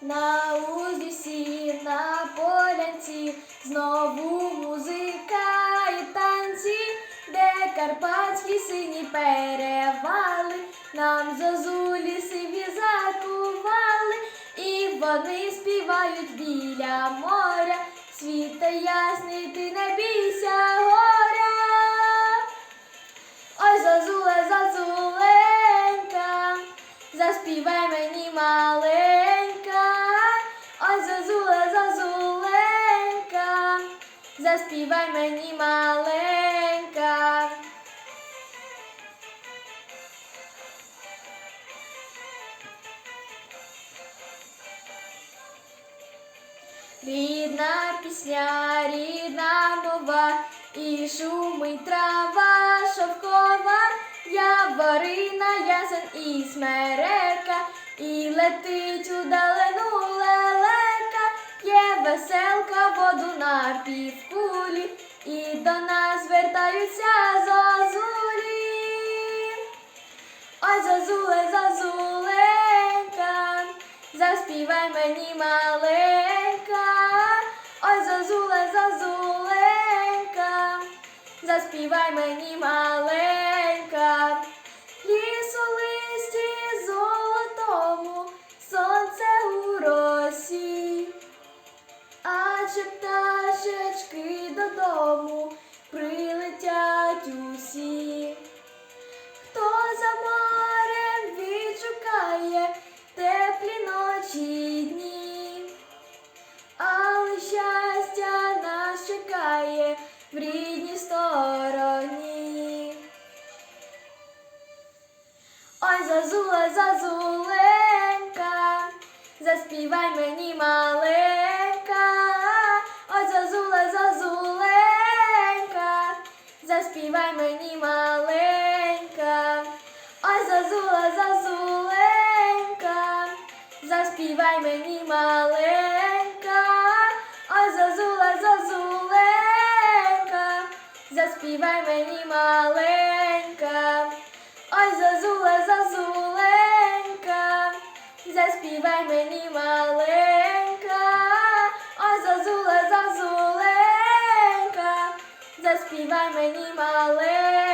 на узлісі, на полянці, знову музика і танці, де карпатські сині перевали, нам зозулі сиві закували, і вони співають біля моря. Світа ясний, ти не бійся горя. Ой, зозуле, зозуленька, заспівай мені маленька. Заспівай мені маленька. Рідна пісня, рідна мова, і шумить трава шовкова, я яворина, ясен і смерека, і летить у далину веселка воду на півкулі, і до нас звертаються зозулі. Ой, зозуле, зозуленька, заспівай мені маленька. Ой, зозуле, зозуленька, заспівай мені маленька. Адже пташечки додому прилетять усі. Хто за морем відшукає теплі ночі й дні, але щастя нас чекає в рідній стороні. Ой, зазуле, зазуленька, заспівай мені маленька. Заспівай мені маленька. Ой, зазуле, зазуленька, заспівай мені маленька. Ой, зазуле, зазуленька, заспівай мені маленька. Ой, зазуле, зазуленька, заспівай мені маленька. дай мені мале.